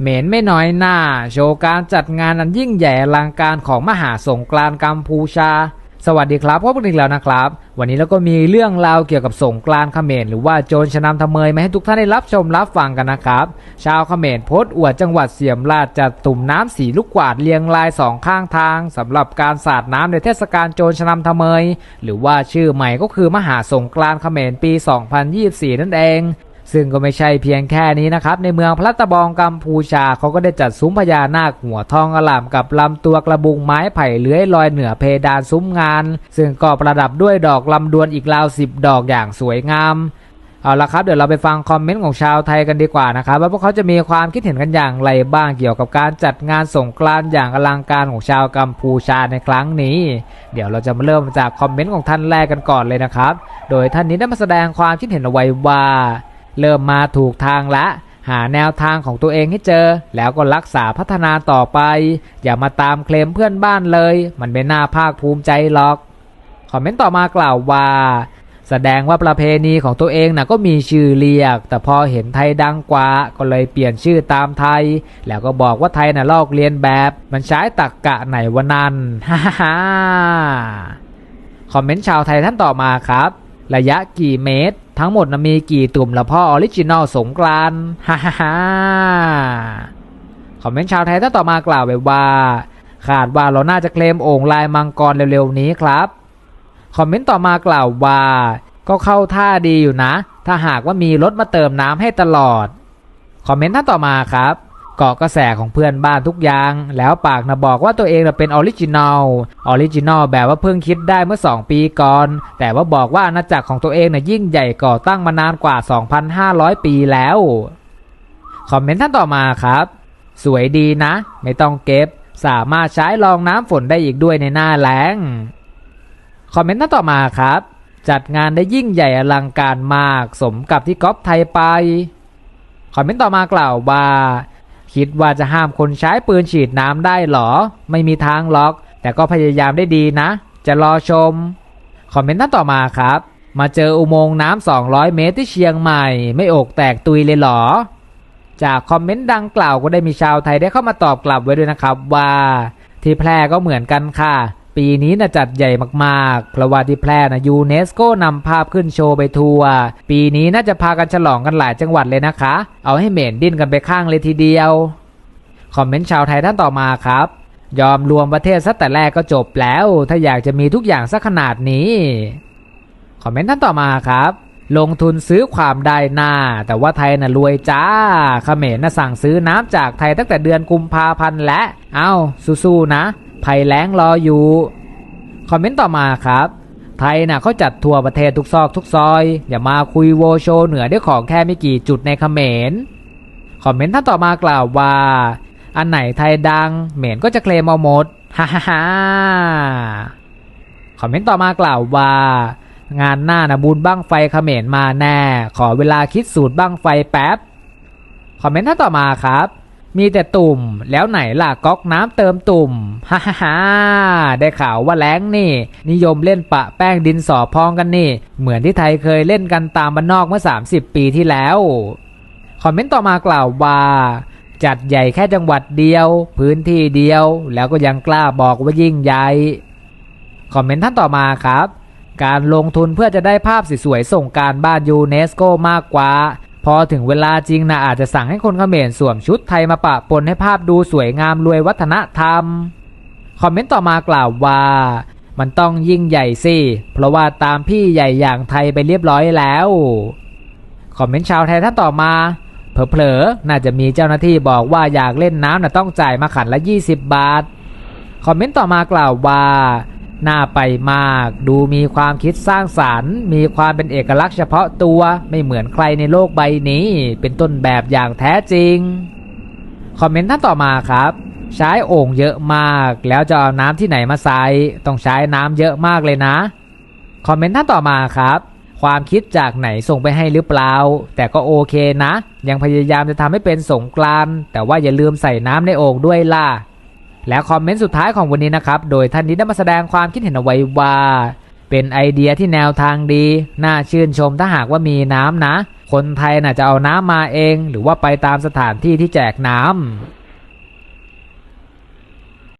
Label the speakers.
Speaker 1: เหม็นไม่น้อยหน้า โชว์การจัดงานอันยิ่งใหญ่อลังการของมหาสงกรานต์กัมพูชา สวัสดีครับพบกันอีกแล้วนะครับ วันนี้เราก็มีเรื่องราวเกี่ยวกับสงกรานต์เขมรหรือว่าโจรชนำทำเมยมาให้ทุกท่านได้รับชมรับฟังกันนะครับ ชาวเขมรโพสอวดจังหวัดเสียมราชจัดตุ่มน้ำสีลูกกวาดเรียงรายสองข้างทางสำหรับการสาดน้ำในเทศกาลโจรชนำทำเมยหรือว่าชื่อใหม่ก็คือมหาสงกรานต์เขมรปี 2024 นั่นเอง ซึ่งก็ไม่ใช่เพียงแค่นี้นะครับ ในเมืองพลัตตบองกัมพูชาเขาก็ได้จัดซุ้มพญานาคหัวทองอลามกับลำตัวกระบุงไม้ไผ่เลื้อยลอยเหนือเพดานซุ้มงาน ซึ่งก็ประดับด้วยดอกลำดวนอีกราวสิบดอกอย่างสวยงามเอาละครับเดี๋ยวเราไปฟังคอมเมนต์ของชาวไทยกันดีกว่านะครับว่าพวกเขาจะมีความคิดเห็นกันอย่างไรบ้างเกี่ยวกับการจัดงานสงกรานต์อย่างอลังการของชาวกัมพูชาในครั้งนี้ เดี๋ยวเราจะมาเริ่มจากคอมเมนต์ของท่านแรกกันก่อนเลยนะครับ โดยท่านนี้ได้มาแสดงความคิดเห็นเอาไว้ว่า เริ่มมาถูกทางละ หาแนวทางของตัวเองให้เจอ แล้วก็รักษาพัฒนาต่อไป อย่ามาตามเคลมเพื่อนบ้านเลย มันไม่น่าภาคภูมิใจหรอก คอมเมนต์ต่อมากล่าวว่าแสดงว่าประเพณีของตัวเองนะก็มีชื่อเรียก แต่พอเห็นไทยดังกว่าก็เลยเปลี่ยนชื่อตามไทย แล้วก็บอกว่าไทยน่ะลอกเลียนแบบ มันใช้ตักกะไหนวะนันฮ่าฮ่าคอมเมนต์ชาวไทยท่านต่อมาครับ ระยะกี่เมตร ทั้งหมดนะมีกี่ตุ่มละพ่อออริจินอลสงกรานฮ่าฮ่าฮ่าคอมเมนต์ชาวไทยท่านต่อมากล่าวไว้ว่าขาดว่าเราน่าจะเคลมโอ่งลายมังกรเร็วๆนี้ครับ คอมเมนต์ต่อมากล่าวว่า ก็เข้าท่าดีอยู่นะ ถ้าหากว่ามีรถมาเติมน้ำให้ตลอด คอมเมนต์ท่านต่อมาครับ เกาะกระแสของเพื่อนบ้านทุกอย่าง แล้วปากนะบอกว่าตัวเองเป็นออริจินอลออริจินอลแบบว่าเพิ่งคิดได้เมื่อ 2 ปีก่อน แต่ว่าบอกว่าอาณาจักรของตัวเองน่ะยิ่งใหญ่ก่อตั้งมานานกว่า 2,500 ปีแล้ว คอมเมนต์ท่านต่อมาครับ สวยดีนะ ไม่ต้องเก็บ สามารถใช้รองน้ำฝนได้อีกด้วยในหน้าแล้งคอมเมนต์ท่านต่อมาครับจัดงานได้ยิ่งใหญ่อลังการมาก สมกับที่ก๊อฟไทยไป คอมเมนต์ต่อมากล่าวว่า คิดว่าจะห้ามคนใช้ปืนฉีดน้ำได้หรอ ไม่มีทางหรอก แต่ก็พยายามได้ดีนะ จะรอชม คอมเมนต์ท่านต่อมาครับ มาเจออุโมงค์น้ำ200 เมตรที่เชียงใหม่ ไม่อกแตกตุยเลยหรอ จากคอมเมนต์ดังกล่าวก็ได้มีชาวไทยได้เข้ามาตอบกลับไว้ด้วยนะครับว่า ที่แพร่ก็เหมือนกันค่ะ ปีนี้นะจัดใหญ่มากๆ เพราะว่าที่แพร่นะยูเนสโกนำภาพขึ้นโชว์ไปทัวร์ ปีนี้น่าจะพากันฉลองกันหลายจังหวัดเลยนะคะ เอาให้เหม็นดิ้นกันไปข้างเลยทีเดียว คอมเมนต์ชาวไทยท่านต่อมาครับ ยอมรวมประเทศซะแต่แรกก็จบแล้ว ถ้าอยากจะมีทุกอย่างสักขนาดนี้ คอมเมนต์ท่านต่อมาครับ ลงทุนซื้อความได้หน้า แต่ว่าไทยน่ะรวยจ้าเขมรน่ะสั่งซื้อน้ำจากไทยตั้งแต่เดือนกุมภาพันธ์และ เอ้าสู้ๆนะ ภัยแล้งรออยู่ คอมเมนต์ต่อมาครับ ไทยน่ะเขาจัดทัวร์ประเทศทุกซอกทุกซอย อย่ามาคุยโวโชเหนือด้วยของแค่ไม่กี่จุดในเขมร คอมเมนต์ท่านต่อมากล่าวว่า อันไหนไทยดังเหมนก็จะเคลมเอาหมดฮ่าฮ่าฮ่าคอมเมนต์ต่อมากล่าวว่า งานหน้านะบุญบ้างไฟเขมรมาแน่ ขอเวลาคิดสูตรบ้างไฟแป๊บ คอมเมนต์ท่านต่อมาครับ มีแต่ตุ่มแล้วไหนล่ะก๊อกน้ำเติมตุ่มฮ่าฮ่าฮ่าได้ข่าวว่าแล้งนี่ นิยมเล่นปะแป้งดินสอพองกันนี่ เหมือนที่ไทยเคยเล่นกันตามบ้านนอกเมื่อ 30 ปีที่แล้ว คอมเมนต์ต่อมากล่าวว่าจัดใหญ่แค่จังหวัดเดียว พื้นที่เดียว แล้วก็ยังกล้าบอกว่ายิ่งใหญ่คอมเมนต์ท่านต่อมาครับ การลงทุนเพื่อจะได้ภาพสวยๆส่งการบ้านยูเนสโกมากกว่า พอถึงเวลาจริงนะอาจจะสั่งให้คนเขมรสวมชุดไทยมาปะปนให้ภาพดูสวยงามรวยวัฒนธรรม คอมเมนต์ต่อมากล่าวว่า มันต้องยิ่งใหญ่สิ เพราะว่าตามพี่ใหญ่อย่างไทยไปเรียบร้อยแล้ว คอมเมนต์ชาวไทยท่านต่อมาเผลอๆน่าจะมีเจ้าหน้าที่บอกว่าอยากเล่นน้ำน่ะต้องจ่ายมาขันละ 20 บาท คอมเมนต์ต่อมากล่าวว่า น่าไปมาก ดูมีความคิดสร้างสารรค์ มีความเป็นเอกลักษณ์เฉพาะตัวไม่เหมือนใครในโลกใบนี้ เป็นต้นแบบอย่างแท้จริง คอมเมนต์ท่านต่อมาครับ ใช้โอ่งเยอะมาก แล้วจะเอาน้ำที่ไหนมาใส่ต้องใช้น้ำเยอะมากเลยนะ คอมเมนต์ท่านต่อมาครับความคิดจากไหนส่งไปให้หรือเปล่า แต่ก็โอเคนะ ยังพยายามจะทำให้เป็นสงกรานต์แต่ว่าอย่าลืมใส่น้ำในโอ่งด้วยล่ะ และคอมเมนต์สุดท้ายของวันนี้นะครับ โดยท่านนี้ได้มาแสดงความคิดเห็นเอาไว้ว่า เป็นไอเดียที่แนวทางดี น่าชื่นชมถ้าหากว่ามีน้ำนะ คนไทยน่ะจะเอาน้ำมาเอง หรือว่าไปตามสถานที่ที่แจกน้ำ